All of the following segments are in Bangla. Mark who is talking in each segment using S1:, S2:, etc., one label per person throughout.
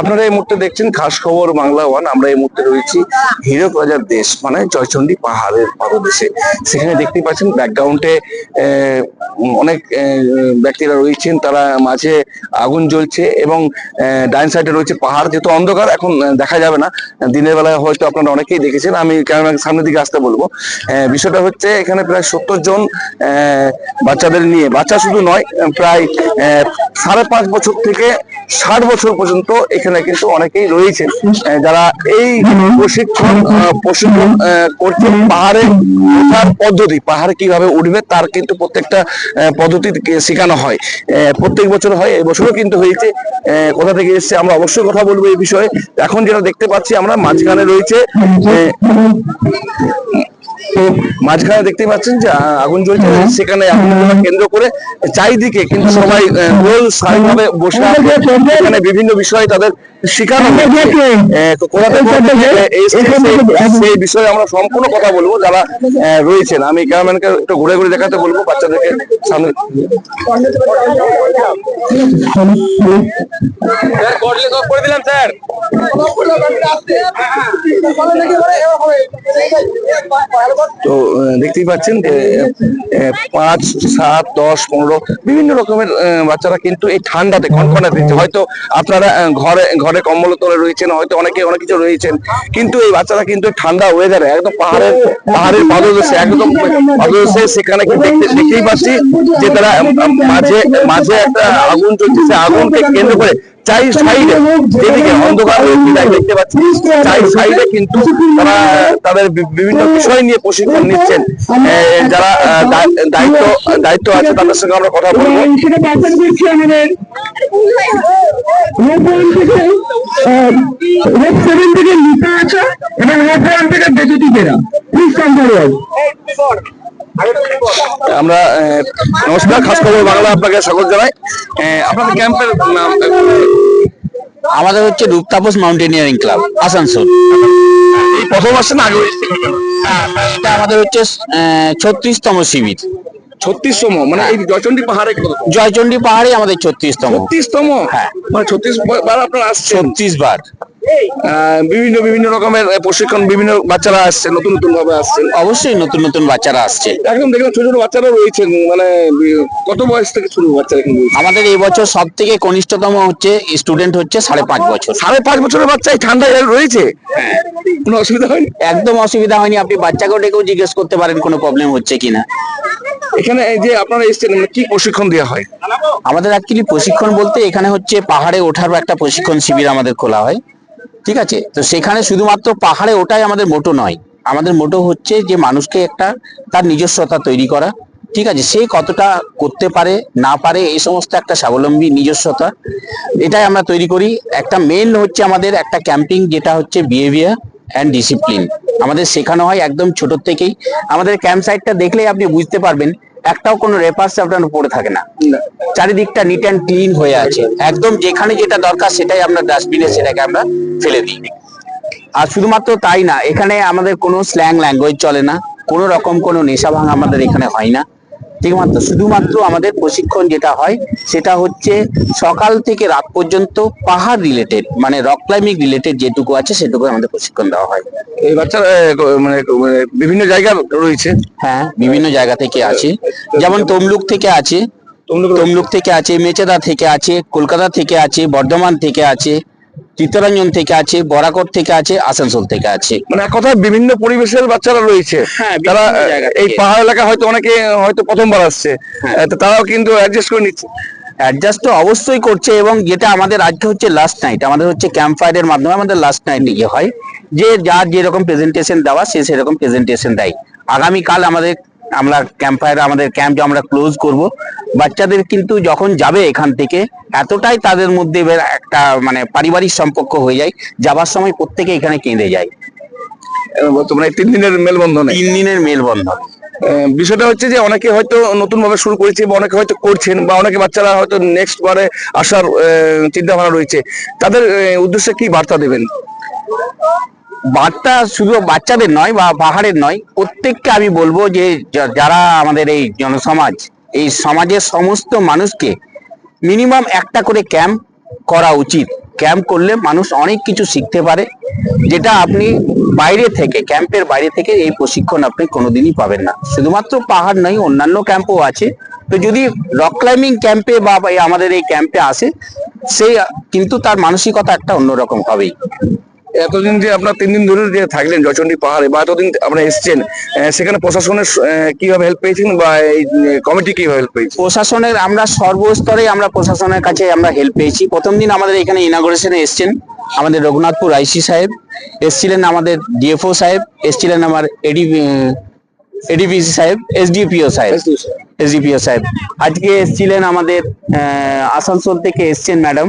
S1: আপনারা এই মুহূর্তে দেখছেন খাস খবর বাংলা ওয়ান। আমরা এই মুহূর্তে রয়েছি হীরক রাজার দেশ মানে জয়চন্ডী পাহাড়ের পাদদেশে। সেখানে দেখতে পাচ্ছেন ব্যাকগ্রাউন্ডে অনেক ব্যক্তিরা রয়েছেন, তারা মাঝে আগুন জ্বলছে এবং ডাইন সাইডে রয়েছে পাহাড়, যেহেতু অন্ধকার, এখন দেখা যাবে না। দিনের বেলায় হয়তো আপনারা অনেকেই দেখেছেন, আমি ক্যামেরার সামনের দিকে আসতে বলব। বিষয়টা হচ্ছে এখানে প্রায় সত্তর জন বাচ্চাদের নিয়ে, বাচ্চা শুধু নয়, প্রায় সাড়ে পাঁচ বছর থেকে ষাট বছর পর্যন্ত এখানে কিন্তু অনেকেই রয়েছেন। যারা এই প্রশিক্ষণ প্রশিক্ষণ করছে, পাহাড়ে ওঠার পদ্ধতি, পাহাড়ে কীভাবে উঠবে তার কিন্তু প্রত্যেকটা পদ্ধতি শেখানো হয়। প্রত্যেক বছর হয় এবছরও কিন্তু হয়েছে। কোথা থেকে এসছে আমরা অবশ্যই কথা বলব এই বিষয়ে। এখন যেটা দেখতে পাচ্ছি, আমরা মাঝখানে রয়েছে তো মাঝখানে দেখতে পাচ্ছেন যে আগুন জ্বলছে সেখানে আগুন জ্বলা কেন্দ্র করে চারিদিকে কিন্তু সবাই গোল সারিভাবে বসে আছে। এখানে বিভিন্ন বিষয়ে তাদের শেখানো সেই- বিষয়ে আমরা সম্পূর্ণ কথা বলব। যারা রয়েছেন আমি ক্যামেরাম্যানকে একটু ঘুরে ঘুরে দেখাতে বলব বাচ্চাদেরকে সামনে করে দিলাম স্যার। তো দেখতেই পাচ্ছেন যে পাঁচ, সাত, দশ, পনেরো, বিভিন্ন রকমের বাচ্চারা কিন্তু এই ঠান্ডাতে কনকনে দিচ্ছে হয়তো আপনারা ঘরে ঘরে কম্বল তলে রয়েছেন, হয়তো অনেকে, অনেক কিছু রয়েছেন, কিন্তু এই বাচ্চারা কিন্তু ঠান্ডা ওয়েদারে একদম পাহাড়ের পাহাড়ের পাদদেশে, একদম পাদদেশে, সেখানে দেখতেই পাচ্ছি যে তারা মাঝে মাঝে একটা আগুন চলছে, সে আগুনকে কেন্দ্র করে চাই সাইডে যেদিকে অন্ধকার দেখতে পাচ্ছি। চাই সাইডে কিন্তু তারা তাদের বিভিন্ন বিষয় নিয়ে প্রশিক্ষণ নিচ্ছেন। যারা দায়িত্ব দায়িত্ব আছে তাদের সঙ্গে আমরা কথা বলব।
S2: থেকে লিপা আছে এবং থেকে বেজুটিকেরা প্লিজ কাম ফরওয়ার্ড
S1: আমরা নমস্কার খাস খবর বাংলা আপনাকে স্বাগত জানাই। আপনাদের ক্যাম্পের
S3: আমাদের হচ্ছে রূপতাপস মাউন্টেনিয়ারিং ক্লাব আসানসোল।
S1: এই প্রথম আগে এসেছিলেন?
S3: এটা আমাদের হচ্ছে ছত্রিশতম শিবির।
S1: ছত্রিশতম মানে এই জয়চন্ডী পাহাড়ে
S3: জয়চন্ডী পাহাড়ে আমাদের ছত্রিশতম।
S1: ছত্রিশতম?
S3: হ্যাঁ।
S1: মানে ছত্রিশ বার আপনারা আসছেন?
S3: ছত্রিশ বার।
S1: বিভিন্ন বিভিন্ন রকমের প্রশিক্ষণ বিভিন্ন বাচ্চারা আসছে নতুন নতুন ভাবে আসছেন
S3: অবশ্যই নতুন নতুন বাচ্চারা আসছে।
S1: একদম দেখলাম ছোট ছোট বাচ্চারা রয়েছেন মানে কত বয়স থেকে শুরু বাচ্চারা
S3: আমাদের এই বছর সব থেকে কনিষ্ঠতম হচ্ছে স্টুডেন্ট হচ্ছে সাড়ে পাঁচ বছর।
S1: সাড়ে পাঁচ বছরের বাচ্চা এই ঠান্ডায় রয়েছে? কোনো অসুবিধা হয়নি?
S3: একদম অসুবিধা হয়নি আপনি বাচ্চাকেও ডেকেও জিজ্ঞেস করতে পারেন কোনো প্রবলেম হচ্ছে কিনা।
S1: এখানে এই যে আপনারা এসেছেন মানে কি প্রশিক্ষণ দেওয়া হয়?
S3: আমাদের অ্যাকচুয়ালি প্রশিক্ষণ বলতে এখানে হচ্ছে পাহাড়ে ওঠার একটা প্রশিক্ষণ শিবির আমাদের খোলা হয়। ঠিক আছে? তো সেখানে শুধুমাত্র পাহাড়ে ওটাই আমাদের মোটো নয়। আমাদের মোটো হচ্ছে যে মানুষকে একটা তার নিজস্বতা তৈরি করা। ঠিক আছে? সে কতটা করতে পারে, না পারে, এই সমস্ত একটা স্বাবলম্বী নিজস্বতা, এটাই আমরা তৈরি করি। একটা মেন হচ্ছে আমাদের একটা ক্যাম্পিং যেটা হচ্ছে বিহেভিয়ার অ্যান্ড ডিসিপ্লিন আমাদের শেখানো হয় একদম ছোট থেকেই। আমাদের ক্যাম্প সাইটটা দেখলেই আপনি বুঝতে পারবেন, একটাও কোনো রেপার আপনার পড়ে থাকে না। চারিদিকটা নিট অ্যান্ড ক্লিন হয়ে আছে। একদম যেখানে যেটা দরকার সেটাই আমরা ডাস্টবিনে সেটাকে আমরা ফেলে দিই। আর শুধুমাত্র তাই না এখানে আমাদের কোনো স্ল্যাং ল্যাঙ্গুয়েজ চলে না কোনো রকম কোনো নেশা ভাঙ আমাদের এখানে হয় না। ঠিকমাত্র শুধুমাত্র আমাদের প্রশিক্ষণ যেটা হয় সেটা হচ্ছে সকাল থেকে রাত পর্যন্ত পাহাড় রিলেটেড মানে রক ক্লাইম্বিং রিলেটেড যেটুকু আছে সেটুকু আমাদের প্রশিক্ষণ দেওয়া হয়।
S1: এই বাচ্চারা মানে মানে বিভিন্ন জায়গা রয়েছে?
S3: হ্যাঁ বিভিন্ন জায়গা থেকে আছে। যেমন তমলুক থেকে আছে
S1: তমলুক-
S3: থেকে আছে মেচেদা থেকে আছে কলকাতা থেকে আছে বর্ধমান থেকে আছে চিত্তরঞ্জন থেকে আছে বরাকট থেকে আছে আসানসোল থেকে আছে।
S1: মানে এক কথায় বিভিন্ন পরিবেশের বাচ্চারা রয়েছে।
S3: হ্যাঁ,
S1: তারা এই পাহাড় এলাকা হয়তো অনেকে হয়তো প্রথমবার আসছে।
S3: হ্যাঁ।
S1: তারাও কিন্তু অ্যাডজাস্ট করে নিচ্ছে।
S3: অ্যাডজাস্ট তো অবশ্যই করছে এবং যেটা আমাদের আজকে হচ্ছে লাস্ট নাইট আমাদের হচ্ছে ক্যাম্প ফায়ারের মাধ্যমে আমাদের লাস্ট নাইট ইয়ে হয়। যে যার যেরকম প্রেজেন্টেশন দেওয়া সে সেরকম প্রেজেন্টেশন দেয়। আগামীকাল আমাদের আমরা ক্যাম্প ফায়ার আমাদের ক্যাম্প আমরা ক্লোজ করব। বাচ্চাদের কিন্তু যখন যাবে এখান থেকে এতটাই তাদের মধ্যে একটা মানে পারিবারিক সম্পর্ক হয়ে যায় যাবার সময় প্রত্যেকে এখানে কেঁদে যায়।
S1: এই তিন দিনের মেলবন্ধনে?
S3: তিন দিনের মেলবন্ধন।
S1: বিষয়টা হচ্ছে যে অনেকে হয়তো নতুন ভাবে শুরু করেছে বা অনেকে হয়তো করছেন বা অনেকে বাচ্চারা হয়তো নেক্সট বারে আসার চিন্তা ভাবনা রয়েছে। তাদের উদ্দেশ্যে কি বার্তা দেবেন?
S3: বার্তা শুধু বাচ্চাদের নয় বা পাহাড়ের নয়, প্রত্যেককে আমি বলব যে যারা আমাদের এই জনসমাজ, এই সমাজের সমস্ত মানুষকে মিনিমাম একটা করে ক্যাম্প করা উচিত। ক্যাম্প করলে মানুষ অনেক কিছু শিখতে পারে, যেটা আপনি বাইরে থেকে ক্যাম্পের বাইরে থেকে এই প্রশিক্ষণ আপনি কোনোদিনই পাবেন না। শুধুমাত্র পাহাড় নয়, অন্যান্য ক্যাম্পও আছে। তো যদি রক ক্লাইম্বিং ক্যাম্পে বা আমাদের এই ক্যাম্পে আসে সেই কিন্তু তার মানসিকতা একটা অন্যরকম হবেই।
S1: এতদিন যে আপনার তিন দিন ধরে যে থাকলেন জয়চন্ডী পাহাড়ে বা এতদিন আপনারা এসছেন সেখানে প্রশাসনের কীভাবে হেল্প পেয়েছেন বা এই কমিটি কীভাবে হেল্প পেয়েছে?
S3: প্রশাসনের আমরা সর্বস্তরে আমরা প্রশাসনের কাছে আমরা হেল্প পেয়েছি। প্রথম দিন আমাদের এখানে ইনাগোরেশনে এসছেন আমাদের রঘুনাথপুর আইসি সাহেব এসছিলেন আমাদের ডিএফও সাহেব এসছিলেন আমার এডি এডিপিসি সাহেব এসডিপিও সাহেব এসডিপিও সাহেব। আজকে এসছিলেন আমাদের আহ, আসানসোল থেকে এসছেন ম্যাডাম।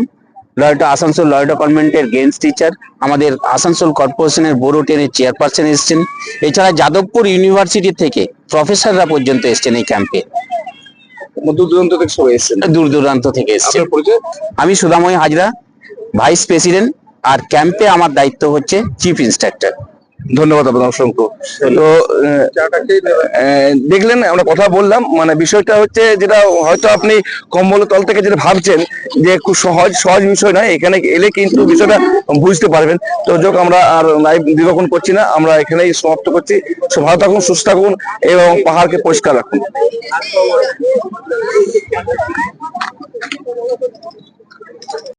S3: লয়টা আসানসোল লয়টা কনভেন্টের গেমস টিচার আমাদের আসানসোল কর্পোরেশনের বোরো টেনের চেয়ারপারসন এসছেন। এছাড়া যাদবপুর ইউনিভার্সিটি থেকে প্রফেসররা পর্যন্ত এসছেন এই ক্যাম্পে
S1: দূর দূরান্ত থেকে সবাই এসছেন?
S3: দূর দূরান্ত থেকে এসছে আমি সুদাময় হাজরা ভাইস প্রেসিডেন্ট আর ক্যাম্পে আমার দায়িত্ব হচ্ছে চিফ ইন্সট্রাক্টর
S1: ধন্যবাদ আপনার অসংখ্য। তো দেখলেন আমরা কথা বললাম মানে বিষয়টা হচ্ছে যেটা হয়তো আপনি কম্বল তল থেকে যেটা ভাবছেন যে খুব সহজ সহজ বিষয় নয় এখানে এলে কিন্তু বিষয়টা বুঝতে পারবেন। তো যোগ আমরা আর লাইভ দীর্ঘক্ষণ করছি না আমরা এখানেই সমাপ্ত করছি। ভালো থাকুন সুস্থ থাকুন এবং পাহাড়কে পরিষ্কার রাখুন।